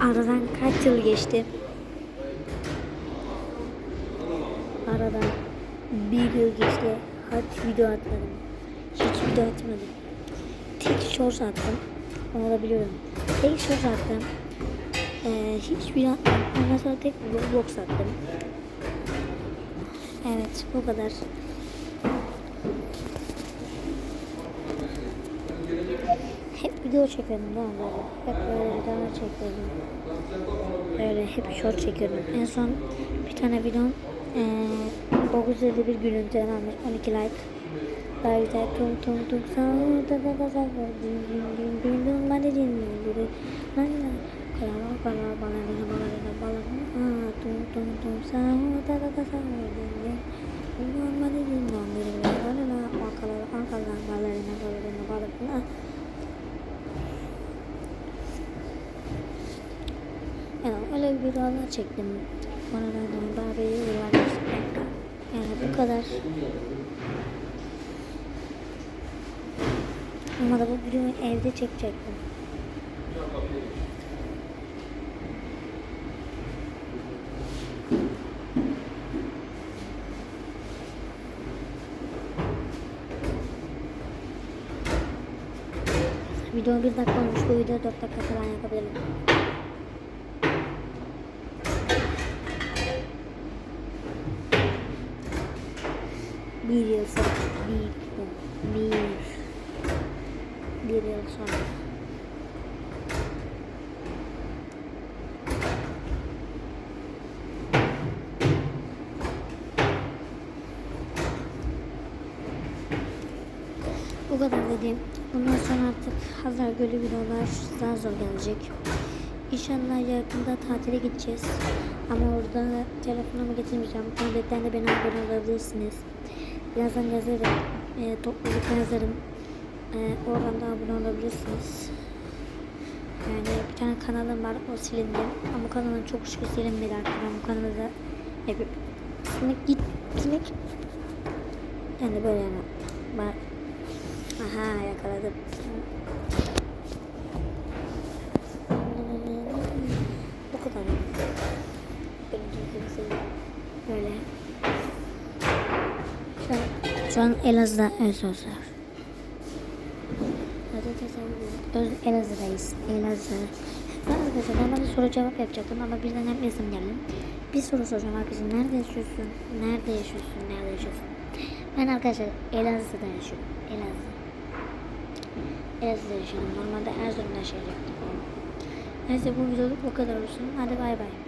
Kaç yıl geçti? Aradan bir yıl geçti. Kaç video atmadım. Hiç video atmadım. Tek short attım. Onu da biliyorum. Tek short attım. Ee, hiç video atmadım. Ondan sonra tek box attım. Evet bu kadar. Hep video çekiyordum değil mi? Hep böyle videolar çekiyordum. Böyle hep short çekiyordum. En son bir tane videom ee, 951 görüntüden almış 12 like. Daha güzel tum tum tum sa da da da din din din din din hadi din din din din Kara kara balarina balarina balarina tum tum tum sa da da da din din din hadi din din din din balarina arkalar arkalar balarina balarina balarina Yani öyle bir videolar çektim. Bana da bana bir yıllar geçti. Yani bu kadar. Ama da bu videoyu evde çekecektim. Video bir dakika olmuş. Bu video dört dakika falan yapabilirim. Bir yıl sonra. Bir. Bir. Bir yıl sonra. Bu kadar dediğim. Bundan sonra artık Hazar Gölü videolar daha zor gelecek. İnşallah yakında tatile gideceğiz. Ama orada telefonumu getirmeyeceğim. Tabletten de beni abone olabilirsiniz. Birazdan yazarım. E, toplulukta yazarım. E, oradan da abone olabilirsiniz. Yani bir tane kanalım var. O silindi. Ama bu kanalın çok şükür silinmedi arkadaşlar. Bu kanalı da hep sinek git sinek. Yani böyle yani. Ben... Aha yakaladım. Bu kadar. Benim kimse böyle. Şu an, şu an Elazığ'da Özözler. Öz Elazığ'dayız. Elazığ. Ben arkadaşlar normalde soru cevap yapacaktım ama birden yapmayasım geldi. Bir soru soracağım arkadaşlar. Nerede yaşıyorsun? Nerede yaşıyorsun? Nerede yaşıyorsun? Ben arkadaşlar Elazığ'da yaşıyorum. Elazığ. Elazığ'da yaşıyorum. Normalde Erzurum'da yaşayacaktım. Neyse bu videoluk bu kadar olsun. Hadi bay bay.